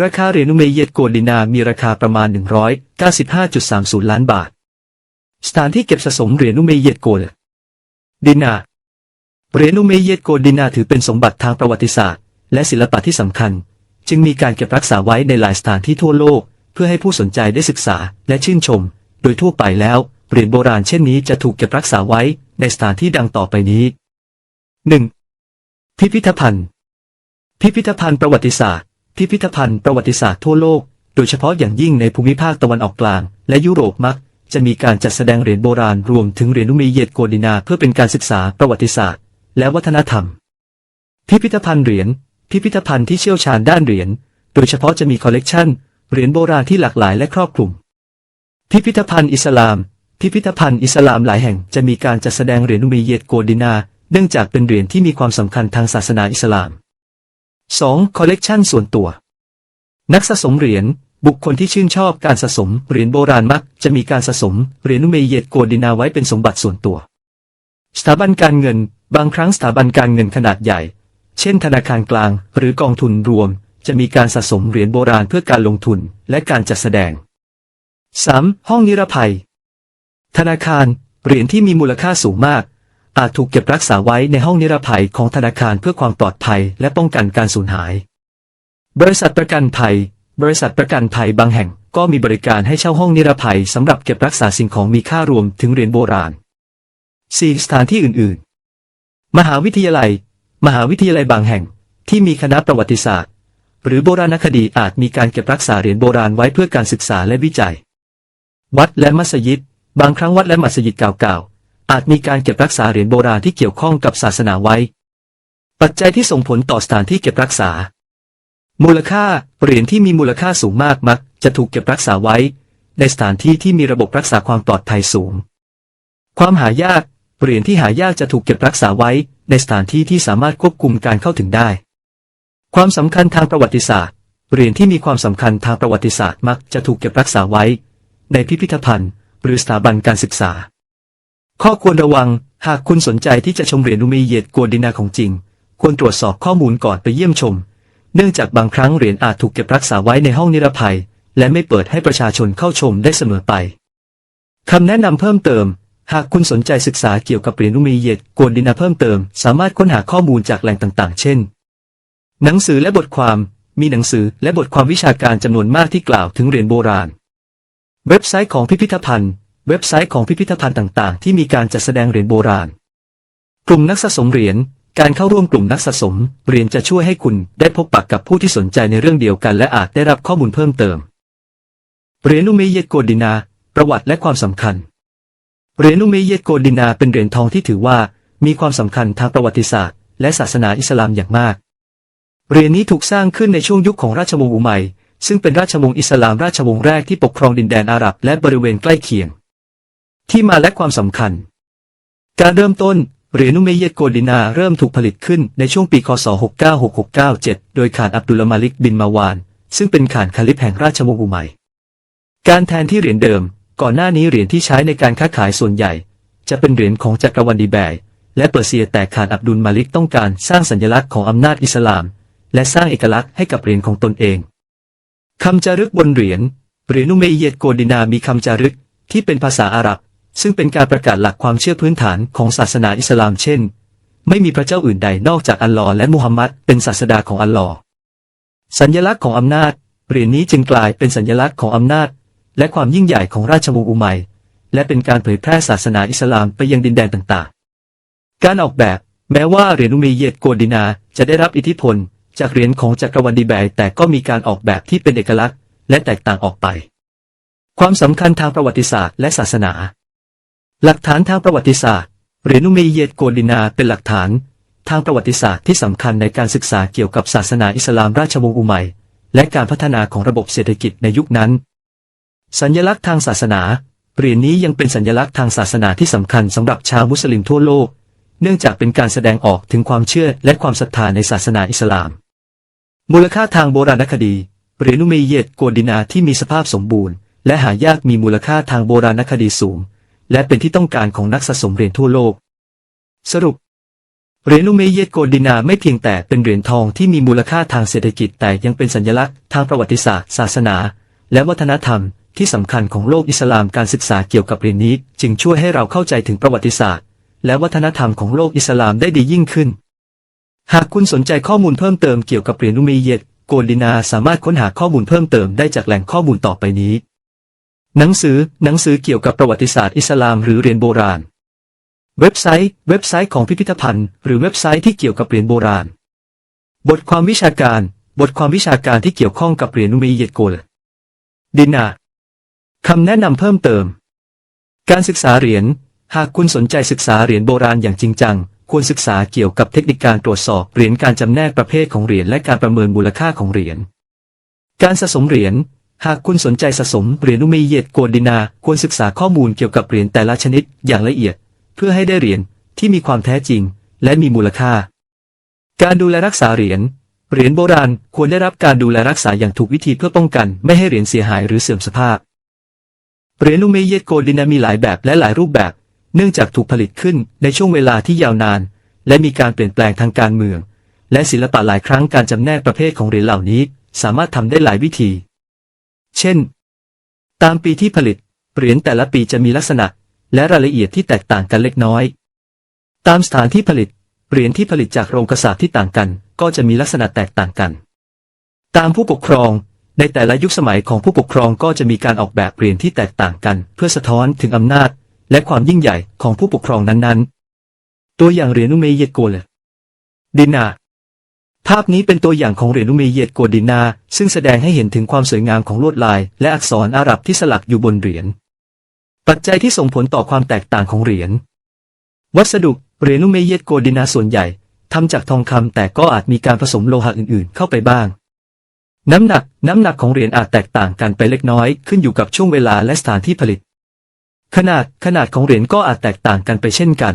ราคาเหรียญอุเมเยตโกลดินามีราคาประมาณ 195.30 ล้านบาท สถานที่เก็บสะสมเหรียญอุเมเยตโกลดินา เหรียญอุเมเยตโกลดินาถือเป็นสมบัติทางประวัติศาสตร์ และศิลปะที่สำคัญ จึงมีการเก็บรักษาไว้ในหลายสถานที่ทั่วโลก เพื่อให้ผู้สนใจได้ศึกษาและชื่นชม โดยทั่วไปแล้ว เหรียญโบราณเช่นนี้จะถูกเก็บรักษาไว้ในสถานที่ดังต่อไปนี้ 1. พิพิธภัณฑ์ พิพิธภัณฑ์ประวัติศาสตร์ พิพิธภัณฑ์ประวัติศาสตร์ทั่วโลก โดยเฉพาะอย่างยิ่งในภูมิภาคตะวันออกกลาง และยุโรปมัก จะมีการจัดแสดงเหรียญโบราณรวมถึงเหรียญอุมีเยตโกดินาเพื่อเป็นการศึกษาประวัติศาสตร์ และวัฒนธรรม พิพิธภัณฑ์เหรียญพิพิธภัณฑ์ที่เชี่ยวชาญด้านเหรียญโดยเฉพาะจะมีคอลเลกชันเหรียญโบราณที่หลากหลายและครอบคลุม พิพิธภัณฑ์อิสลาม พิพิธภัณฑ์อิสลามหลายแห่งจะมีการจัดแสดงเหรียญอุมีเยตโกดินา เนื่องจากเป็นเหรียญที่มีความสำคัญทางศาสนาอิสลาม 2. คอลเลกชันส่วนตัว นักสะสมเหรียญบุคคลที่ชื่นชอบการสะสมเหรียญโบราณมัก จะมีการสะสมเหรียญอุเมเยตโกดินาไว้เป็นสมบัติส่วนตัว สถาบันการเงิน บางครั้งสถาบันการเงินขนาดใหญ่ เช่นธนาคารกลางหรือกองทุนรวม จะมีการสะสมเหรียญโบราณเพื่อการลงทุนและการจัดแสดง 3. ห้องนิรภัย ธนาคาร เหรียญที่มีมูลค่าสูงมาก อาจถูกเก็บรักษาไว้ในห้องนิรภัยของธนาคารเพื่อความปลอดภัยและป้องกันการสูญหาย บริษัทประกันภัย บริษัทประกันภัยบางแห่งก็มีบริการให้เช่าห้องนิรภัยสำหรับเก็บรักษาสิ่งของมีค่ารวมถึงเหรียญโบราณ 4. สถานที่อื่น ๆ มหาวิทยาลัย มหาวิทยาลัยบางแห่งที่มีคณะประวัติศาสตร์ หรือโบราณคดีอาจมีการเก็บรักษาเหรียญโบราณไว้เพื่อการศึกษาและวิจัย วัดและมัสยิด บางครั้งวัดและมัสยิดเก่าๆ อาจมีการเก็บรักษาเหรียญโบราณที่เกี่ยวข้องกับศาสนาไว้ ปัจจัยที่ส่งผลต่อสถานที่เก็บรักษา มูลค่าเหรียญที่มีมูลค่าสูงมากมัก จะถูกเก็บรักษาไว้ ในสถานที่ที่มีระบบรักษาความปลอดภัยสูง ความหายากเหรียญที่หายากจะถูกเก็บรักษาไว้ ในสถานที่ที่สามารถควบคุมการเข้าถึงได้ ความสำคัญทางประวัติศาสตร์เหรียญที่มีความสำคัญทางประวัติศาสตร์มักจะถูกเก็บรักษาไว้ ในพิพิธภัณฑ์ หรือสถาบันการศึกษา ข้อควรระวัง หากคุณสนใจที่จะชมเหรียญอุมีเยตกวนดินาของจริง ควรตรวจสอบข้อมูลก่อนไปเยี่ยมชม เนื่องจากบางครั้งเหรียญอาจถูกเก็บรักษาไว้ในห้องนิรภัย และไม่เปิดให้ประชาชนเข้าชมได้เสมอไปคำแนะนำเพิ่มเติม หากคุณสนใจศึกษาเกี่ยวกับเหรียญอุมีเยตกวนดินาเพิ่มเติม สามารถค้นหาข้อมูลจากแหล่งต่างๆ เช่น หนังสือและบทความ มีหนังสือและบทความวิชาการจำนวนมากที่กล่าวถึงเหรียญโบราณ เว็บไซต์ของพิพิธภัณฑ์ เว็บไซต์ของพิพิธภัณฑ์ต่างๆ ที่มีการจัดแสดงเหรียญโบราณ กลุ่มนักสะสมเหรียญ การเข้าร่วมกลุ่มนักสะสมเหรียญจะช่วยให้คุณได้พบปะกับผู้ที่สนใจในเรื่องเดียวกัน และอาจได้รับข้อมูลเพิ่มเติม เหรียญอุเมเยตโกดินา ประวัติและความสำคัญ เหรียญอุเมเยตโกดินาเป็นเหรียญทองที่ถือว่า มีความสำคัญทางประวัติศาสตร์ และศาสนาอิสลามอย่างมาก เหรียญนี้ถูกสร้างขึ้นในช่วงยุคของราชวงศ์อุมัย ซึ่งเป็นราชวงศ์อิสลามราชวงศ์แรกที่ปกครองดินแดนอาหรับและบริเวณใกล้เคียง ที่มาและความสำคัญ การเริ่มต้นเหรียญอุเมเยตโกดินาเริ่มถูกผลิตขึ้นในช่วงปี คศ 696-697 โดยขานอับดุลมาลิกบินมาวาน ซึ่งเป็นขานคาลิฟแห่งราชวงศ์อุมัย การแทนที่เหรียญเดิม ก่อนหน้านี้เหรียญที่ใช้ในการค้าขายส่วนใหญ่ จะเป็นเหรียญของจักรวรรดิแบยและเปอร์เซียแต่ขานอับดุลมาลิกต้องการสร้างสัญลักษณ์ของอำนาจอิสลาม และสร้างเอกลักษณ์ให้กับเหรียญของตนเองคำจารึกบนเหรียญเหรียญอุเมเยตโกดินามีคำจารึกที่เป็นภาษาอาหรับ ซึ่งเป็นการประกาศหลักความเชื่อพื้นฐานของศาสนาอิสลามเช่น ไม่มีพระเจ้าอื่นใดนอกจากอัลลอฮ์และมุฮัมมัดเป็นศาสดาของอัลลอฮ์สัญลักษณ์ของอำนาจเหรียญนี้จึงกลายเป็นสัญลักษณ์ของอำนาจ และความยิ่งใหญ่ของราชวงศ์อุมัย และเป็นการเผยแพร่ศาสนาอิสลามไปยังดินแดนต่างๆ การออกแบบแม้ว่าเหรียญอุเมเยตโกดินา จะได้รับอิทธิพล จากเหรียญของจักรวรรดิแบยแต่ก็มีการออกแบบที่เป็นเอกลักษณ์ และแตกต่างออกไป ความสำคัญทางประวัติศาสตร์และศาสนา หลักฐานทางประวัติศาสตร์เหรียญอุเมเยตโกลดินาเป็นหลักฐาน ทางประวัติศาสตร์ที่สำคัญในการศึกษาเกี่ยวกับศาสนาอิสลามราชวงศ์อุมัย และการพัฒนาของระบบเศรษฐกิจในยุคนั้น สัญลักษณ์ทางศาสนาเหรียญนี้ยังเป็นสัญลักษณ์ทางศาสนาที่สำคัญสำหรับชาวมุสลิมทั่วโลก เนื่องจากเป็นการแสดงออกถึงความเชื่อและความศรัทธาในศาสนาอิสลาม มูลค่าทางโบราณคดีเหรียญอุเมเยตโกลดินาที่มีสภาพสมบูรณ์ และหายากมีมูลค่าทางโบราณคดีสูง และเป็นที่ต้องการของนักสะสมเหรียญทั่วโลก สรุป เหรียญลูเมเยตโกดินาไม่เพียงแต่เป็นเหรียญทองที่มีมูลค่าทางเศรษฐกิจแต่ยังเป็นสัญลักษณ์ทางประวัติศาสตร์ ศาสนา และวัฒนธรรมที่สำคัญของโลกอิสลามการศึกษาเกี่ยวกับเหรียญนี้ จึงช่วยให้เราเข้าใจถึงประวัติศาสตร์ และวัฒนธรรมของโลกอิสลามได้ดียิ่งขึ้น หากคุณสนใจข้อมูลเพิ่มเติมเกี่ยวกับเหรียญลูเมเยตโกดินาสามารถค้นหาข้อมูลเพิ่มเติมได้จากแหล่งข้อมูลต่อไปนี้ หนังสือ หนังสือเกี่ยวกับประวัติศาสตร์อิสลามหรือเหรียญโบราณ เว็บไซต์ เว็บไซต์ของพิพิธภัณฑ์ หรือเว็บไซต์ที่เกี่ยวกับเหรียญโบราณ บทความวิชาการ บทความวิชาการที่เกี่ยวข้องกับเหรียญอุมัยเยตโกล ดินาคำแนะนำเพิ่มเติม การศึกษาเหรียญ หากคุณสนใจศึกษาเหรียญโบราณอย่างจริงจัง ควรศึกษาเกี่ยวกับเทคนิคการตรวจสอบเหรียญการจำแนกประเภทของเหรียญและการประเมินมูลค่าของเหรียญ การสะสมเหรียญ หากคุณสนใจสะสมเหรียญอุมัยเยตโกลดินา ควรศึกษาข้อมูลเกี่ยวกับเหรียญแต่ละชนิดอย่างละเอียด เพื่อให้ได้เหรียญที่มีความแท้จริง และมีมูลค่า การดูแลรักษาเหรียญเหรียญโบราณควรได้รับการดูแลรักษาอย่างถูกวิธีเพื่อป้องกัน ไม่ให้เหรียญเสียหายหรือเสื่อมสภาพ เหรียญลูเมเยตโกดินามีหลายแบบและหลายรูปแบบ เนื่องจากถูกผลิตขึ้นในช่วงเวลาที่ยาวนาน และมีการเปลี่ยนแปลงทางการเมือง และศิลปะหลายครั้งการจำแนกประเภทของเหรียญเหล่านี้ สามารถทำได้หลายวิธี เช่น ตามปีที่ผลิต เหรียญแต่ละปีจะมีลักษณะ และรายละเอียดที่แตกต่างกันเล็กน้อย ตามสถานที่ผลิต เหรียญที่ผลิตจากโรงกษาที่ต่างกัน ก็จะมีลักษณะแตกต่างกัน ตามผู้ปกครอง ในแต่ละยุคสมัยของผู้ปกครองก็จะมีการออกแบบเหรียญที่แตกต่างกัน เพื่อสะท้อนถึงอำนาจ และความยิ่งใหญ่ของผู้ปกครองนั้นๆ ตัวอย่างเหรียญอุเมเยโกเลดินาาพนี้เป็นตัวอย่างของเหรียญอุเมเยตโกดินา ซึ่งแสดงให้เห็นถึงความสวยงามของลวดลาย และอักษรอาหรับที่สลักอยู่บนเหรียญ ปัจจัยที่ส่งผลต่อความแตกต่างของเหรียญ วัสดุเหรียญอุเมเยตโกดินาส่วนใหญ่ทำจากทองคำแต่ก็อาจมีการผสมโลหะอื่นๆ เข้าไปบ้าง น้ำหนัก น้ำหนักของเหรียญอาจแตกต่างกันไปเล็กน้อย ขึ้นอยู่กับช่วงเวลาและสถานที่ผลิต ขนาด ขนาดของเหรียญก็อาจแตกต่างกันไปเช่นกัน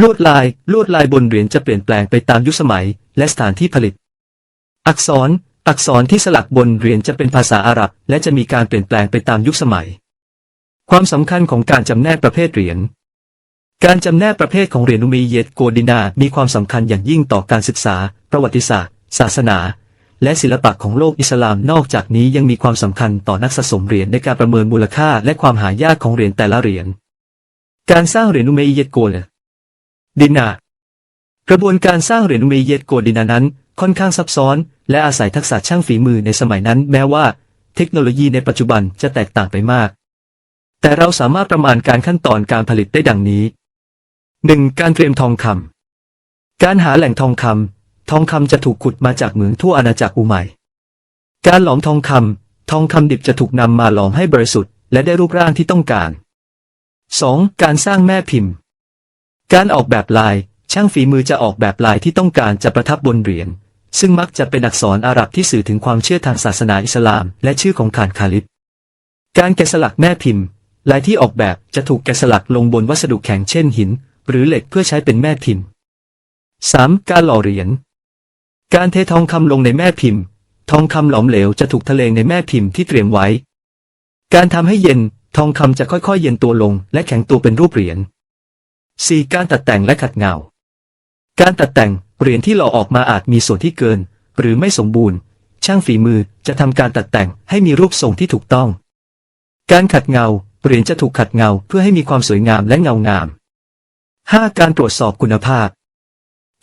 ลวดลาย ลวดลายบนเหรียญจะเปลี่ยนแปลงไปตามยุคสมัย และสถานที่ผลิต อักษร อักษรที่สลักบนเหรียญจะเป็นภาษาอาหรับ และจะมีการเปลี่ยนแปลงไปตามยุคสมัย ความสำคัญของการจำแนกประเภทเหรียญ การจำแนกประเภทของเหรียญอุมีเยตโกดินา มีความสำคัญอย่างยิ่งต่อการศึกษา ประวัติศาสตร์ ศาสนา และศิลปะของโลกอิสลาม นอกจากนี้ยังมีความสำคัญต่อนักสะสมเหรียญในการประเมินมูลค่าและความหายากของเหรียญแต่ละเหรียญ การสร้างเหรียญอุเมเยตโกดินา กระบวนการสร้างเหรียญอุเมเยตโกดินานั้น ค่อนข้างซับซ้อน และอาศัยทักษะช่างฝีมือในสมัยนั้น แม้ว่า เทคโนโลยีในปัจจุบันจะแตกต่างไปมาก แต่เราสามารถประมาณการขั้นตอนการผลิตได้ดังนี้ 1. การเตรียมทองคำการหาแหล่งทองคำทองคำจะถูกขุดมาจากเหมืองทั่วอาณาจักรอุไมยการหลอมทองคำทองคำดิบจะถูกนำมาหลอมให้บริสุทธิ์และได้รูปร่างที่ต้องการ 2. การสร้างแม่พิมพ์ การออกแบบลาย ช่างฝีมือจะออกแบบลายที่ต้องการจะประทับบนเหรียญ ซึ่งมักจะเป็นอักษรอาหรับที่สื่อถึงความเชื่อทางศาสนาอิสลาม และชื่อของขานคาลิฟการแกะสลักแม่พิมพ์ ลายที่ออกแบบจะถูกแกะสลักลงบนวัสดุแข็งเช่นหิน หรือเหล็กเพื่อใช้เป็นแม่พิมพ์ 3. การหล่อเหรียญ การเททองคำลงในแม่พิมพ์ ทองคำหลอมเหลวจะถูกทะเลงในแม่พิมพ์ที่เตรียมไว้ การทำให้เย็น ทองคำจะค่อยๆ เย็นตัวลง และแข็งตัวเป็นรูปเหรียญ 4. การตัดแต่งและขัดเงา การตัดแต่งเหรียญที่หล่อออกมาอาจมีส่วนที่เกิน หรือไม่สมบูรณ์ ช่างฝีมือจะทำการตัดแต่งให้มีรูปทรงที่ถูกต้อง การขัดเงาเหรียญจะถูกขัดเงาเพื่อให้มีความสวยงามและเงางาม 5. การตรวจสอบคุณภาพ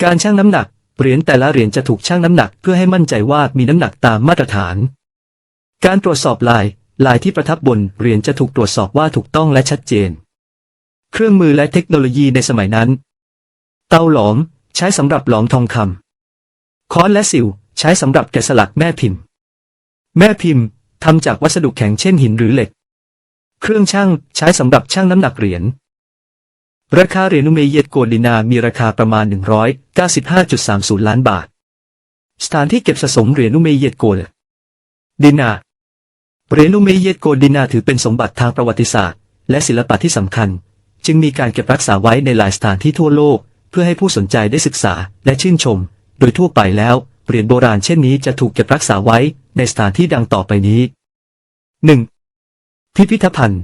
การชั่งน้ำหนักเหรียญแต่ละเหรียญจะถูกชั่งน้ำหนักเพื่อให้มั่นใจว่ามีน้ำหนักตามมาตรฐาน การตรวจสอบลาย ลายที่ประทับบนเหรียญจะถูกตรวจสอบว่าถูกต้องและชัดเจน เครื่องมือและเทคโนโลยีในสมัยนั้น เตาหลอม ใช้สำหรับหลอมทองคำค้อนและสิว ใช้สำหรับแกะสลักแม่พิมพ์ แม่พิมพ์ทำจากวัสดุแข็งเช่นหินหรือเหล็ก เครื่องช่างใช้สำหรับชั่งน้ำหนักเหรียญ ราคาเหรียญอุเมเยตโกลดินา มีราคาประมาณ 195.30 ล้านบาท สถานที่เก็บสะสมเหรียญอุเมเยตโกลดินาเหรียญอุเมเยตโกลดินาถือเป็นสมบัติทางประวัติศาสตร์ และศิลปะที่สำคัญ จึงมีการเก็บรักษาไว้ในหลายสถานที่ทั่วโลก พื่อให้ผู้สนใจได้ศึกษาและชื่นชม โดยทั่วไปแล้ว เหรียญโบราณเช่นนี้จะถูกเก็บรักษาไว้ในสถานที่ดังต่อไปนี้ 1. พิพิธภัณฑ์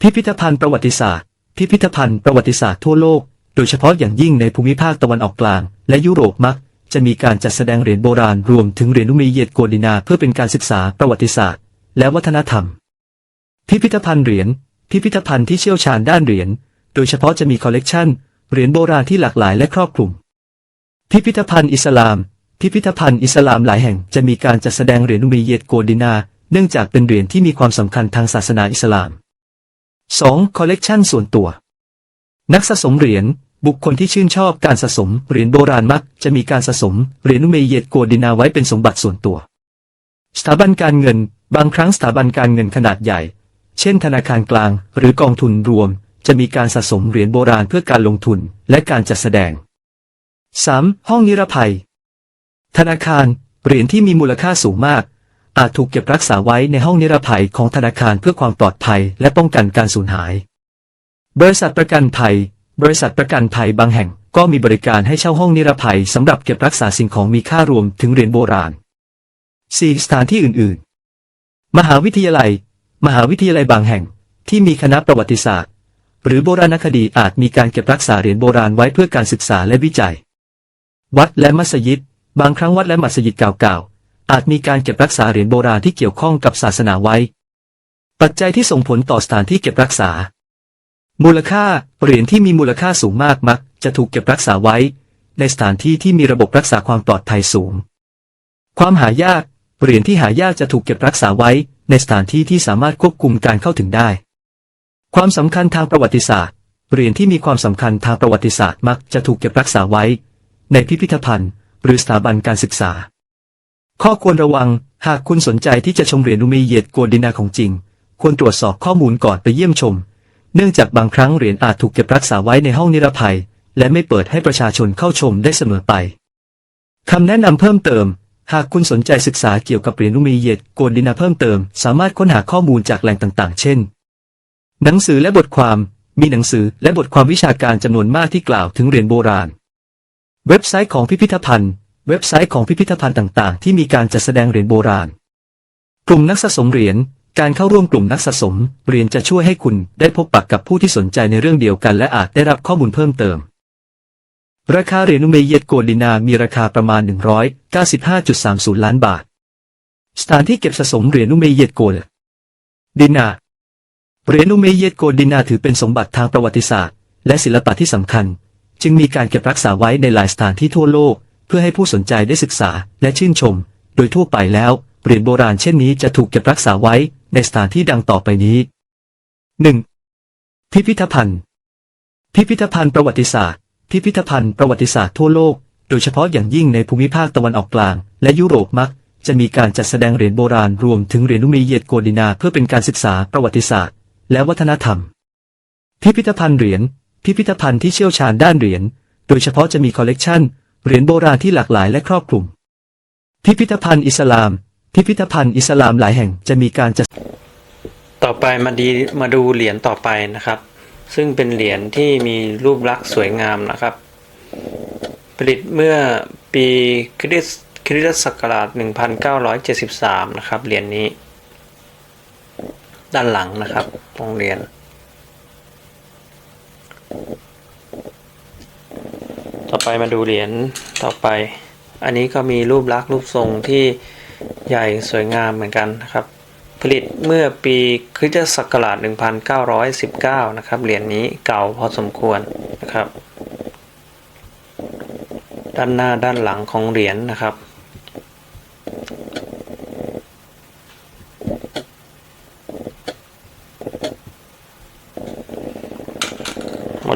พิพิธภัณฑ์ประวัติศาสตร์ พิพิธภัณฑ์ประวัติศาสตร์ทั่วโลก โดยเฉพาะอย่างยิ่งในภูมิภาคตะวันออกกลาง และยุโรปมัก จะมีการจัดแสดงเหรียญโบราณรวมถึงเหรียญนุมีเยตโกดินาเพื่อเป็นการศึกษาประวัติศาสตร์ และวัฒนธรรม พิพิธภัณฑ์เหรียญ พิพิธภัณฑ์ที่เชี่ยวชาญด้านเหรียญ โดยเฉพาะจะมีคอลเลกชัน เหรียญโบราณที่หลากหลายและครอบคลุม พิพิธภัณฑ์อิสลาม พิพิธภัณฑ์อิสลามหลายแห่งจะมีการจัดแสดงเหรียญอุมีเยตโกดินา เนื่องจากเป็นเหรียญที่มีความสำคัญทางศาสนาอิสลาม 2. คอลเลกชันส่วนตัว นักสะสมเหรียญบุคคลที่ชื่นชอบการสะสมเหรียญโบราณมักจะมีการสะสมเหรียญอุมีเยตโกดินาไว้เป็นสมบัติส่วนตัว สถาบันการเงิน บางครั้งสถาบันการเงินขนาดใหญ่ เช่นธนาคารกลางหรือกองทุนรวม จะมีการสะสมเหรียญโบราณเพื่อการลงทุนและการจัดแสดง 3. ห้องนิรภัย ธนาคาร เหรียญที่มีมูลค่าสูงมาก อาจถูกเก็บรักษาไว้ในห้องนิรภัยของธนาคารเพื่อความปลอดภัยและป้องกันการสูญหาย บริษัทประกันภัย บริษัทประกันภัยบางแห่งก็มีบริการให้เช่าห้องนิรภัยสำหรับเก็บรักษาสิ่งของมีค่ารวมถึงเหรียญโบราณ 4. สถานที่อื่น ๆ มหาวิทยาลัย มหาวิทยาลัยบางแห่งที่มีคณะประวัติศาสตร์ หรือโบราณคดีอาจมีการเก็บรักษาเหรียญโบราณไว้เพื่อการศึกษาและวิจัย วัดและมัสยิด บางครั้งวัดและมัสยิดเก่าๆ อาจมีการเก็บรักษาเหรียญโบราณที่เกี่ยวข้องกับศาสนาไว้ ปัจจัยที่ส่งผลต่อสถานที่เก็บรักษา มูลค่า เหรียญที่มีมูลค่าสูงมากมัก จะถูกเก็บรักษาไว้ ในสถานที่ที่มีระบบรักษาความปลอดภัยสูง ความหายาก เหรียญที่หายากจะถูกเก็บรักษาไว้ ในสถานที่ที่สามารถควบคุมการเข้าถึงได้ ความสำคัญทางประวัติศาสตร์ เหรียญที่มีความสำคัญทางประวัติศาสตร์มักจะถูกเก็บรักษาไว้ ในพิพิธภัณฑ์ หรือสถาบันการศึกษา ข้อควรระวัง หากคุณสนใจที่จะชมเหรียญอุมีเยตโกดินาของจริง ควรตรวจสอบข้อมูลก่อนไปเยี่ยมชม เนื่องจากบางครั้งเหรียญอาจถูกเก็บรักษาไว้ในห้องนิรภัย และไม่เปิดให้ประชาชนเข้าชมได้เสมอไปคำแนะนำเพิ่มเติมหากคุณสนใจศึกษาเกี่ยวกับเหรียญอุมีเยตโกดินาเพิ่มเติม สามารถค้นหาข้อมูลจากแหล่งต่างๆ เช่น หนังสือและบทความ มีหนังสือและบทความวิชาการจำนวนมากที่กล่าวถึงเหรียญโบราณ เว็บไซต์ของพิพิธภัณฑ์ เว็บไซต์ของพิพิธภัณฑ์ต่าง ๆ ที่มีการจัดแสดงเหรียญโบราณ กลุ่มนักสะสมเหรียญ การเข้าร่วมกลุ่มนักสะสมเหรียญจะช่วยให้คุณได้พบปะกับผู้ที่สนใจในเรื่องเดียวกัน และอาจได้รับข้อมูลเพิ่มเติม ราคาเหรียญอุเมเยตโกดินา มีราคาประมาณ 195.30 ล้านบาท สถานที่เก็บสะสมเหรียญอุเมเยตโกดินา เหรียญอุเมเยตโกดินาถือเป็นสมบัติทางประวัติศาสตร์ และศิลปะที่สำคัญ จึงมีการเก็บรักษาไว้ในหลายสถานที่ทั่วโลก เพื่อให้ผู้สนใจได้ศึกษาและชื่นชม โดยทั่วไปแล้วเหรียญโบราณเช่นนี้จะถูกเก็บรักษาไว้ในสถานที่ดังต่อไปนี้ 1. พิพิธภัณฑ์ พิพิธภัณฑ์ประวัติศาสตร์ พิพิธภัณฑ์ประวัติศาสตร์ทั่วโลก โดยเฉพาะอย่างยิ่งในภูมิภาคตะวันออกกลาง และยุโรปมัก จะมีการจัดแสดงเหรียญโบราณรวมถึงเหรียญอุมีเยตโกดินาเพื่อเป็นการศึกษาประวัติศาสตร์ และวัฒนธรรม พิพิธภัณฑ์เหรียญ พิพิธภัณฑ์ที่เชี่ยวชาญด้านเหรียญ โดยเฉพาะจะมีคอลเลกชันเหรียญโบราณที่หลากหลายและครอบคลุม พิพิธภัณฑ์อิสลาม พิพิธภัณฑ์อิสลามหลายแห่งจะมีการจัด ต่อไปมาดีมาดูเหรียญต่อไปนะครับ ซึ่งเป็นเหรียญที่มีรูปลักษณ์สวยงามนะครับ ผลิตเมื่อปีคริสต์คริสตศักราช 1973 นะครับ เหรียญนี้ ด้านหลังนะครับของเหรียญต่อไปมาดูเหรียญต่อไป อันนี้ก็มีรูปลักษณ์รูปทรงที่ใหญ่สวยงามเหมือนกันนะครับ ผลิตเมื่อปีคริสตศักราช 1919 นะครับ เหรียญนี้เก่าพอสมควรนะครับ ด้านหน้าด้านหลังของเหรียญนะครับ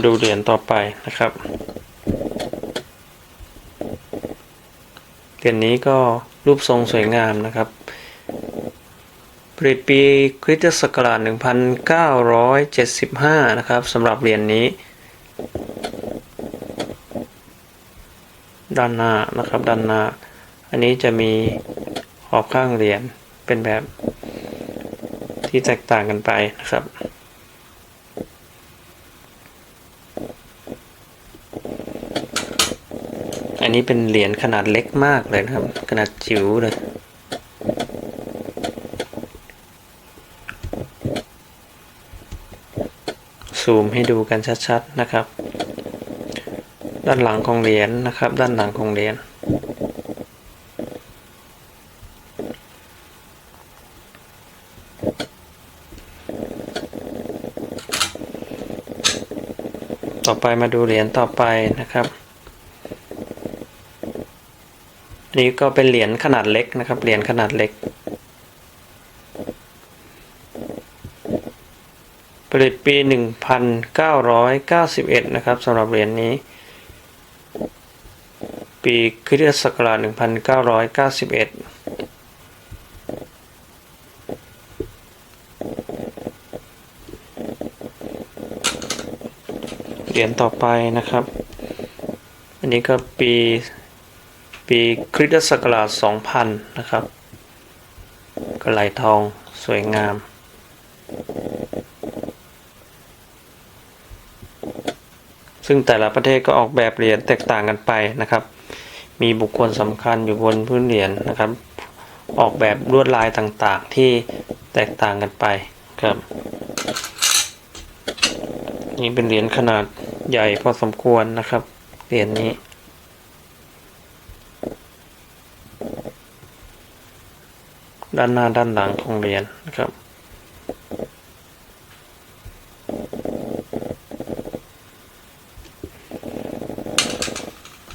ดูเหรียญต่อไปนะครับ เหรียญนี้ก็รูปทรงสวยงามนะครับผลิตปีคริสตศักราช1975 นะครับสำหรับเหรียญนนี้ ด้านหน้านะครับด้านหน้า อันนี้จะมีขอบข้างเหรียญเป็นแบบที่แตกต่างกันไปนะครับ นนี้เป็นเหรียญขนาดเล็กมากเลยนะครับ ขนาดจิ๋วเลย ซูมให้ดูกันชัดๆนะครับ ด้านหลังของเหรียญนะครับ ด้านหลังของเหรียญต่อไปมาดูเหรียญต่อไปนะครับ อั นี้ก็เป็นเหรียญขนาดเล็กนะครับ เหรียญขนาดเล็ก ผลิตปี 1991 นะครับสำหรับเหรียญนี้ ปีคริสตศักราช1991เหรียญต่อไปนะครับ อันนี้ก็ปี ปีคริสตศักราช2000 นะครับกระไหลทองสวยงาม ซึ่งแต่ละประเทศก็ออกแบบเหรียญแตกต่างกันไปนะครับ มีบุคคลสำคัญอยู่บนพื้นเหรียญนะครับ ออกแบบลวดลายต่างๆที่แตกต่างกันไปครับ นี่เป็นเหรียญขนาดใหญ่พอสมควรนะครับ เหรียญนี้ ด้านหน้าด้านหลังของเรียนนะครับ